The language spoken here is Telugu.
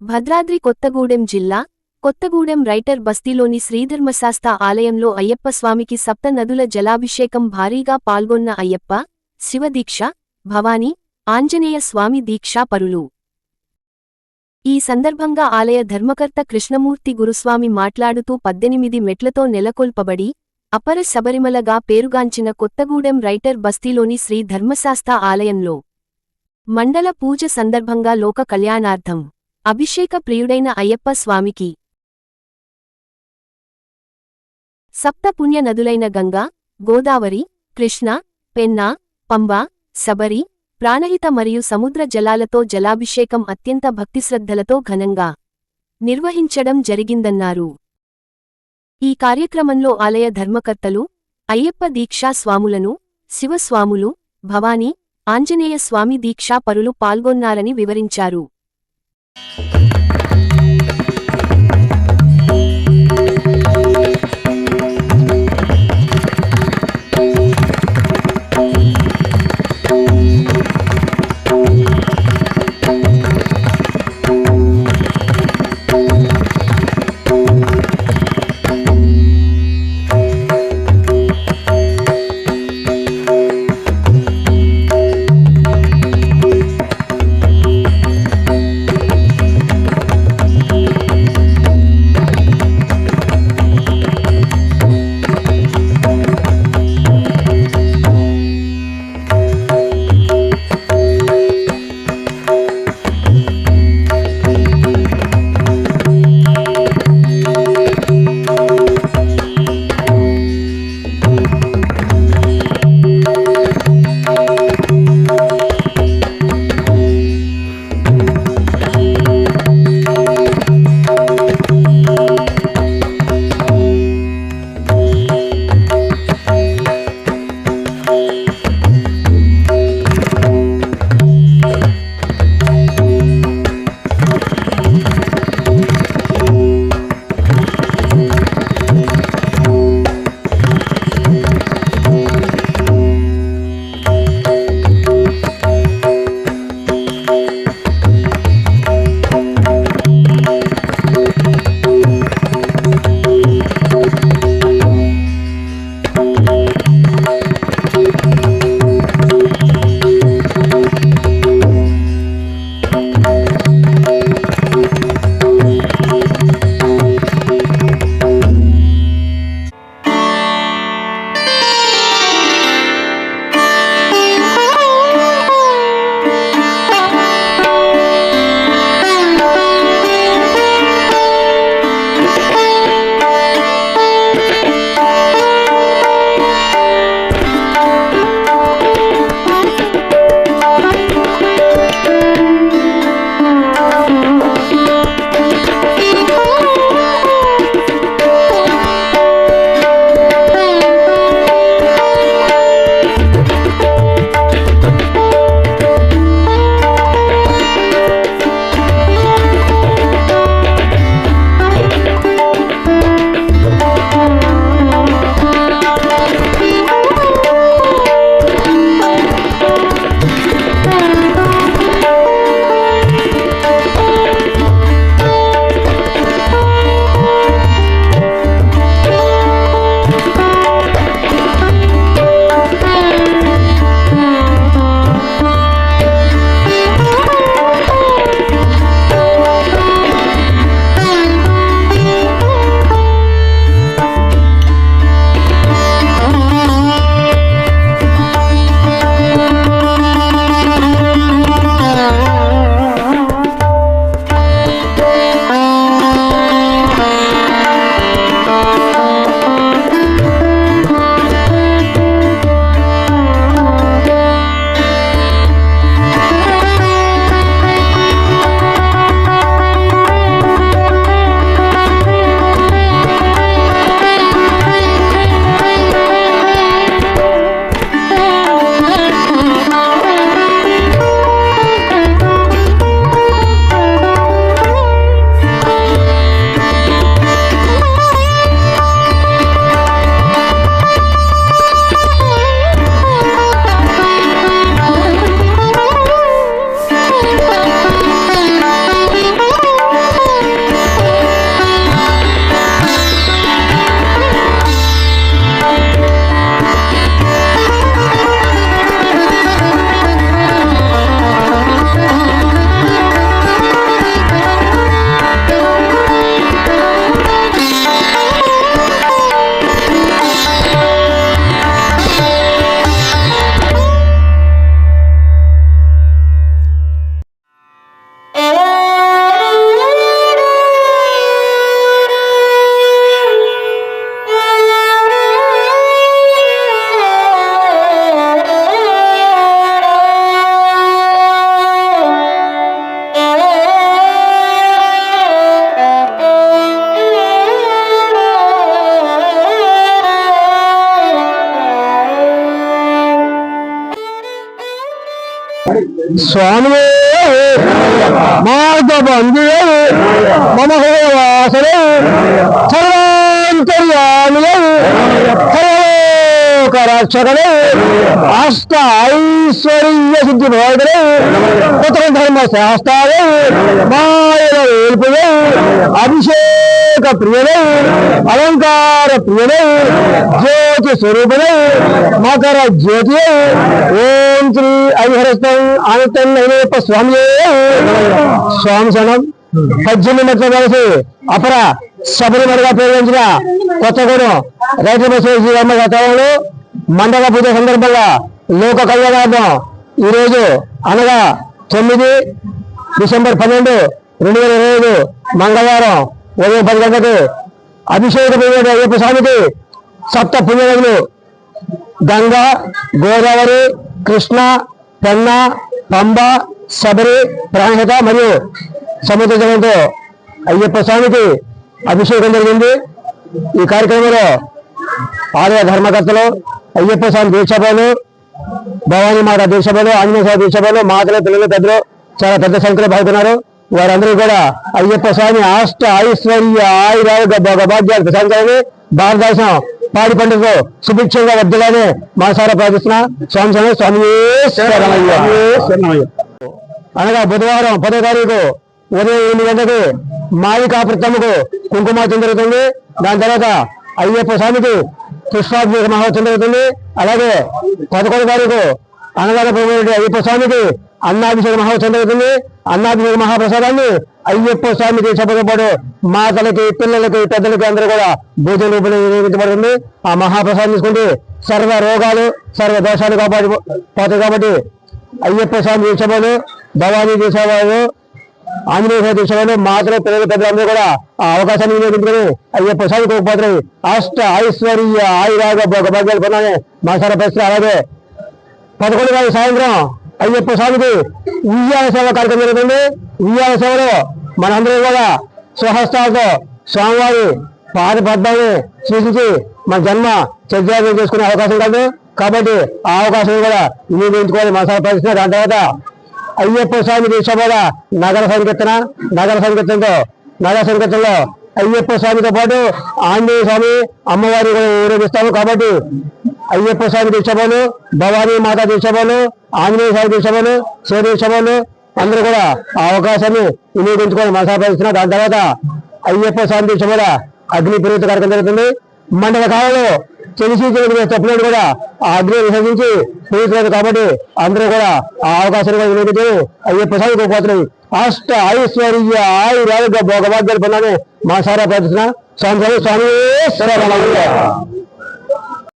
భద్రాద్రి కొత్తగూడెం జిల్లా కొత్తగూడెం రైటర్ బస్తీలోని శ్రీధర్మశాస్త ఆలయంలో అయ్యప్ప స్వామికి సప్త నదుల జలాభిషేకం భారీగా పాల్గొన్న అయ్యప్ప శివదీక్ష భవానీ ఆంజనేయ స్వామి దీక్షా పరులు. ఈ సందర్భంగా ఆలయ ధర్మకర్త కృష్ణమూర్తి గురుస్వామి మాట్లాడుతూ పద్దెనిమిది మెట్లతో నెలకొల్పబడి అపర శబరిమలగా పేరుగాంచిన కొత్తగూడెం రైటర్ బస్తీలోని శ్రీ ధర్మశాస్త ఆలయంలో మండల పూజ సందర్భంగా లోక కళ్యాణార్థం. అభిషేక ప్రియుడైన అయ్యప్ప స్వామికి సప్త పుణ్య నదులైన గంగా గోదావరి కృష్ణ పెన్నా పంబ శబరి ప్రాణహిత మరియు సముద్ర జలాలతో జలాభిషేకం అత్యంత భక్తిశ్రద్ధలతో ఘనంగా నిర్వహించడం జరిగిందన్నారు. ఈ కార్యక్రమంలో ఆలయ ధర్మకర్తలు అయ్యప్ప దీక్షా స్వాములను శివస్వాములు భవానీ ఆంజనేయ స్వామి దీక్షా పరులు పాల్గొన్నారని వివరించారు. స్వామి మార్గ బంధువే మమ హోవాసనే సర్వాంతర్యామిలే రక్షకలే అష్ట ఐశ్వర్య సిద్ధి భోగలే పుత్ర ధర్మ శాస్త్రాలే మాయల వేల్పులే అభిషేక ప్రియలే అలంకార ప్రియలే జ్యోతి స్వరూపలే మకర జ్యోతి ఓం శ్రీ హరిహరస్తం అనంతం స్వామి స్వామి సనం పద్దెనిమిది కలిసి అపర శబరిమలగా ప్రయోగించిన కొత్తగూడెం రైతు బస్సు అమ్మ గతంలో మండల పూజ సందర్భంగా లోక కళ్యాణార్థం ఈరోజు అనగా తొమ్మిది డిసెంబర్ పన్నెండు రెండు వేల ఇరవై ఐదు మంగళవారం ఉదయం పది గంటలకు అభిషేకమైన అయ్యప్ప స్వామికి సప్త పుణ్యనదులు గంగా గోదావరి కృష్ణ పెన్న పంబ శబరి ప్రాణహిత మరియు సముద్ర జలంతో అయ్యప్ప స్వామికి అభిషేకం జరిగింది. ఈ కార్యక్రమంలో ఆలయ ధర్మకర్తలు అయ్యప్ప స్వామి దీక్షభలు భవానీ మాత దీక్షభలు ఆంజనేయ స్వామి దీక్షపలు మాతలు పిల్లలు పెద్దలు చాలా పెద్ద సంఖ్యలో పాల్గొన్నారు. వారందరూ కూడా అయ్యప్ప స్వామి అష్ట ఐశ్వర్య ఆయురారోగ్య భాగ్యాలు ప్రశాంతాలని భారతదేశం పాడి పండుగ సుభిక్షంగా వర్దిలానే మాసారా ప్రార్థిస్తున్న స్వామి స్వామి స్వామి అనగా బుధవారం పదో తారీఖు ఉదయం ఎనిమిది గంటలకు మాలికాపృతముకు కుంకుమార్చన జరుగుతుంది. దాని తర్వాత అయ్యప్ప స్వామికి పుష్పాభిషేక మహోత్సవం జరుగుతుంది. అలాగే పదకొండు తారీఖు అన్నదానపురం అయ్యప్ప స్వామికి అన్నాభిషేక మహోత్సవం జరుగుతుంది. అన్నాభిషేక మహాప్రసాదాన్ని అయ్యప్ప స్వామి దీక్షతో మాతలకి పిల్లలకి పెద్దలకి అందరూ కూడా భోజన ఉపయోగించబడుతుంది వినియోగించబడుతుంది ఆ మహాప్రసాదం తీసుకుంటే సర్వ రోగాలు సర్వ దోషాలు కాపాడి పోతాయి కాబట్టి అయ్యప్ప స్వామి దీక్షలు భవానీ దీక్షలు ఆంజనేయ స్వామి మాతలు పిల్లలు పెద్దలందరూ కూడా ఆ అవకాశాన్ని వినియోగించుకుని అయ్యప్ప స్వామి కోకపోతున్నాయి అష్ట ఐశ్వర్య ఆయురాగ భోగభాగ్యాలు పొందాలని మా సార్ పరిస్థితి అలాగే పదకొండు గారి సాయంత్రం అయ్యప్ప స్వామికి ఉయ్యాల సేవ కార్యక్రమం జరుగుతుంది. ఉయ్యాల సేవలో మనందరూ కూడా స్వహస్తాలతో స్వామివారి పాద పద్మాన్ని సూచించి మన జన్మ చర్యాలు చేసుకునే అవకాశం కాదు కాబట్టి ఆ అవకాశం కూడా వినియోగించుకోవాలి మనసారి పరిస్థితి దాని తర్వాత అయ్యప్ప స్వామి దీక్ష కూడా నగర సంకీర్తన నగర సంకీర్తనతో నగర సంకీర్తనలో అయ్యప్ప స్వామితో పాటు ఆంజనేయ స్వామి అమ్మవారి కూడా ఊరేగిస్తాము కాబట్టి అయ్యప్ప స్వామి దీక్షపోలు భవానీ మాత దీక్షపోలు ఆంజనేయ స్వామి దీక్షపోలు శివ దీక్షపోలు అందరూ కూడా ఆ అవకాశాన్ని వినియోగించుకొని మనసాపరిస్తున్నారు దాని తర్వాత అయ్యప్ప స్వామి కూడా అగ్ని పూర్వత కార్యక్రమం జరుగుతుంది. మండల కాలంలో తెలిసి తెలియని తప్పులను కూడా ఆ అగ్ని విసర్జించి పూజితున్నారు కాబట్టి అందరూ కూడా ఆ అవకాశాన్ని కూడా వినియోగించారు అయ్యప్ప స్వామి పోతున్నాయి అష్ట ఐశ్వర్య ఆయురారోగ్య భోగభాగ్యాలు పొందాలని మా సారా ప్రార్థిస్తున్నా స్వామి స్వామి స్వామి.